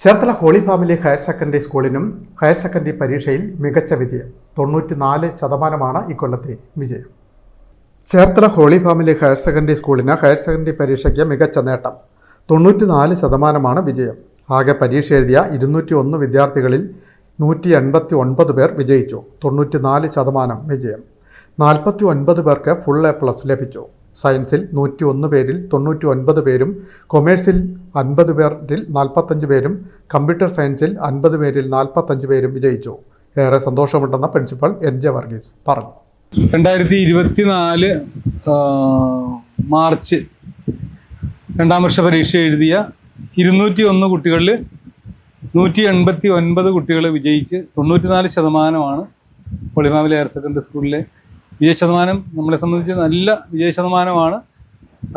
Cherthala Holy Family higher secondary സ്കൂളിനും higher secondary പരീക്ഷയിൽ മികച്ച വിജയം. തൊണ്ണൂറ്റിനാല് ശതമാനമാണ് ഇക്കൊല്ലത്തെ വിജയം. Cherthala Holy Family higher secondary സ്കൂളിന് ഹയർ സെക്കൻഡറി പരീക്ഷയ്ക്ക് മികച്ച നേട്ടം. തൊണ്ണൂറ്റിനാല് ശതമാനമാണ് വിജയം. ആകെ പരീക്ഷ എഴുതിയ ഇരുന്നൂറ്റി ഒന്ന് വിദ്യാർത്ഥികളിൽ നൂറ്റി എൺപത്തി ഒൻപത് പേർ വിജയിച്ചു. തൊണ്ണൂറ്റിനാല് ശതമാനം വിജയം. നാൽപ്പത്തി ഒൻപത് പേർക്ക് ഫുൾ എ പ്ലസ് ലഭിച്ചു. സയൻസിൽ നൂറ്റി ഒന്ന് പേരിൽ തൊണ്ണൂറ്റി ഒൻപത് പേരും കൊമേഴ്സിൽ അൻപത് പേരിൽ നാൽപ്പത്തഞ്ച് പേരും കമ്പ്യൂട്ടർ സയൻസിൽ അൻപത് പേരിൽ നാൽപ്പത്തഞ്ച് പേരും വിജയിച്ചു. ഏറെ സന്തോഷമുണ്ടെന്ന പ്രിൻസിപ്പൽ എൻ ജെ വർഗീസ് പറഞ്ഞു. രണ്ടായിരത്തി ഇരുപത്തിനാല് മാർച്ച് രണ്ടാം വർഷ പരീക്ഷ എഴുതിയ ഇരുന്നൂറ്റി ഒന്ന് കുട്ടികളിൽ നൂറ്റി എൺപത്തി ഒൻപത് കുട്ടികൾ വിജയിച്ച് തൊണ്ണൂറ്റിനാല് ശതമാനമാണ് പൊളിമാവിലെ ഹയർ സെക്കൻഡറി സ്കൂളിലെ വിജയ ശതമാനം നമ്മളെ സംബന്ധിച്ച് നല്ല വിജയ ശതമാനമാണ്.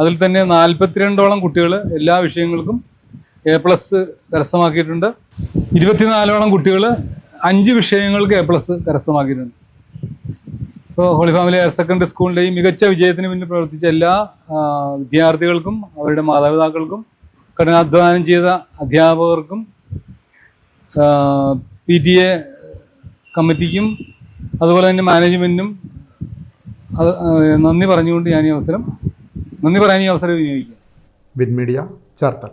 അതിൽ തന്നെ നാൽപ്പത്തിരണ്ടോളം കുട്ടികൾ എല്ലാ വിഷയങ്ങൾക്കും എ പ്ലസ് കരസ്ഥമാക്കിയിട്ടുണ്ട്. ഇരുപത്തിനാലോളം കുട്ടികൾ അഞ്ച് വിഷയങ്ങൾക്ക് എ പ്ലസ് കരസ്ഥമാക്കിയിട്ടുണ്ട്. ഇപ്പോൾ ഹോളി ഫാമിലി ഹയർ സെക്കൻഡറി സ്കൂളിന്റെ ഈ മികച്ച വിജയത്തിന് പിന്നിൽ പ്രവർത്തിച്ച എല്ലാ വിദ്യാർത്ഥികൾക്കും അവരുടെ മാതാപിതാക്കൾക്കും കഠിനാധ്വാനം ചെയ്ത അധ്യാപകർക്കും പി ടി എ കമ്മിറ്റിക്കും അതുപോലെ തന്നെ മാനേജ്മെന്റിനും അത് നന്ദി പറഞ്ഞുകൊണ്ട് ഞാൻ ഈ അവസരം നന്ദി പറയാൻ ഈ അവസരം വിനിയോഗിക്കുക വിൻ മീഡിയ ചേർത്തല